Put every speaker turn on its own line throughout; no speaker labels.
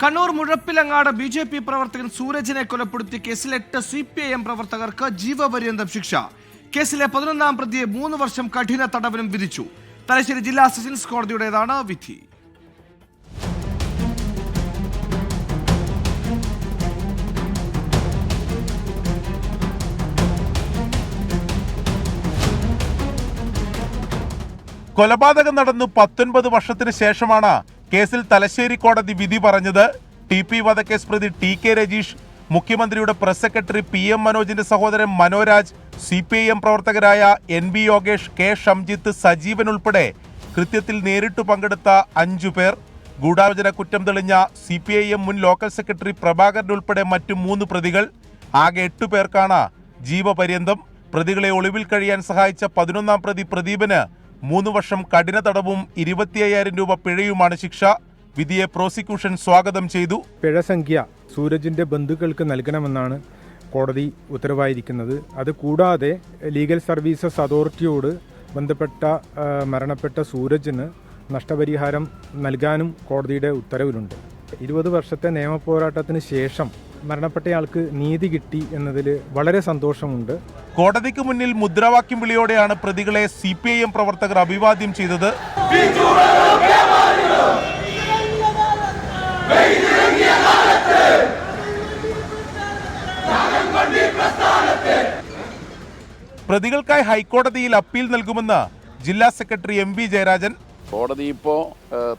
Kannur Muzhappilangad B J P പ്രവർത്തകൻ സൂരജിനെ കൊലപ്പെടുത്തിയ കേസിൽ എട്ട് സി പി ഐ എം പ്രവർത്തകർക്ക് ജീവപര്യന്തം ശിക്ഷ. കേസിലെ പതിനൊന്നാം പ്രതിയെ മൂന്ന് വർഷം കഠിന തടവിനും വിധിച്ചു. തലശ്ശേരി ജില്ലാ സെഷൻസ് കോടതിയുടേതാണ് വിധി.
കൊലപാതകം നടന്നു പത്തൊൻപത് വർഷത്തിന് ശേഷമാണ് കേസിൽ തലശ്ശേരി കോടതി വിധി പറഞ്ഞത് ടി പി വധക്കേസ് പ്രതി ടി കെ രജീഷ് മുഖ്യമന്ത്രിയുടെ പ്രസ് സെക്രട്ടറി പി എം മനോജിന്റെ സഹോദരൻ Manoraj C P I M പ്രവർത്തകരായ N B Yogesh K Shamjith Sajeevan ഉൾപ്പെടെ കൃത്യത്തിൽ നേരിട്ട് പങ്കെടുത്ത അഞ്ചു പേർ. ഗൂഢാലോചന കുറ്റം തെളിഞ്ഞ സി പി ഐ എം മുൻ ലോക്കൽ സെക്രട്ടറി പ്രഭാകരൻ ഉൾപ്പെടെ മറ്റു മൂന്ന് പ്രതികൾ. ആകെ എട്ടു പേർക്കാണ് ജീവപര്യന്തം. പ്രതികളെ ഒളിവിൽ കഴിയാൻ സഹായിച്ച പതിനൊന്നാം പ്രതി പ്രദീപന് മൂന്ന് വർഷം കഠിന തടവും ഇരുപത്തിയ്യായിരം രൂപ പിഴയുമാണ് ശിക്ഷ. വിധിയെ പ്രോസിക്യൂഷൻ സ്വാഗതം ചെയ്തു.
പിഴ സംഖ്യ സൂരജിന്റെ ബന്ധുക്കൾക്ക് നൽകണമെന്നാണ് കോടതി ഉത്തരവായിരിക്കുന്നത്. അത് കൂടാതെ ലീഗൽ സർവീസസ് അതോറിറ്റിയോട് ബന്ധപ്പെട്ട മരണപ്പെട്ട സൂരജിന് നഷ്ടപരിഹാരം നൽകാനും കോടതിയുടെ ഉത്തരവിലുണ്ട്. ഇരുപത് വർഷത്തെ നിയമപോരാട്ടത്തിന് ശേഷം മരണപ്പെട്ടയാൾക്ക് നീതി കിട്ടി എന്നതിൽ വളരെ സന്തോഷമുണ്ട്.
കോടതിക്ക് മുന്നിൽ മുദ്രാവാക്യം വിളിയോടെയാണ് പ്രതികളെ സി പി ഐ എം പ്രവർത്തകർ അഭിവാദ്യം ചെയ്തത്. പ്രതികൾക്കായി ഹൈക്കോടതിയിൽ അപ്പീൽ നൽകുമെന്ന് ജില്ലാ സെക്രട്ടറി എം വി ജയരാജൻ.
കോടതി ഇപ്പോ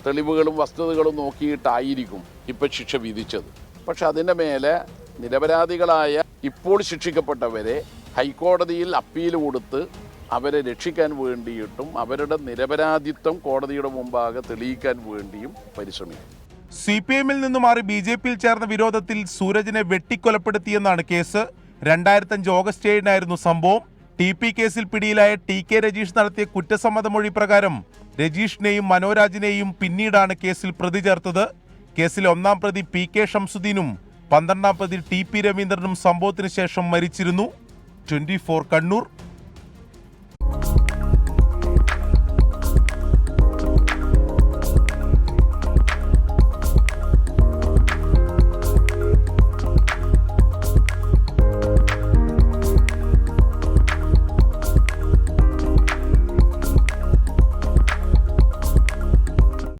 തെളിവുകളും വസ്തുതകളും നോക്കിയിട്ടായിരിക്കും ഇപ്പോൾ ശിക്ഷ വിധിച്ചത്. പക്ഷെ അതിന്റെ മേലെ നിരപരാധികളായ ഇപ്പോൾ ശിക്ഷിക്കപ്പെട്ടവരെ ഹൈക്കോടതിയിൽ അപ്പീൽ കൊടുത്ത് അവരെ രക്ഷിക്കാൻ വേണ്ടിയിട്ടും അവരുടെ നിരപരാധിത്വം കോടതിയുടെ മുമ്പാകെ തെളിയിക്കാൻ വേണ്ടിയും പരിശ്രമിക്കും.
സി പി എമ്മിൽ നിന്ന് മാറി ബി ജെ പിയിൽ ചേർന്ന വിരോധത്തിൽ സൂരജിനെ വെട്ടിക്കൊലപ്പെടുത്തിയെന്നാണ് കേസ്. രണ്ടായിരത്തഞ്ച് ഓഗസ്റ്റ് ഏഴിനായിരുന്നു സംഭവം. ടി പി കേസിൽ പിടിയിലായ ടി കെ രജീഷ് നടത്തിയ കുറ്റസമ്മതമൊഴി പ്രകാരം രജീഷിനെയും മനോരാജിനെയും പിന്നീടാണ് കേസിൽ പ്രതി ചേർത്തത്. കേസിലെ ഒന്നാം പ്രതി പി കെ ഷംസുദ്ദീനും പന്ത്രണ്ടാം പ്രതി ടി പി രവീന്ദ്രനും സംഭവത്തിന് ശേഷം മരിച്ചിരുന്നു. ട്വന്റി കണ്ണൂർ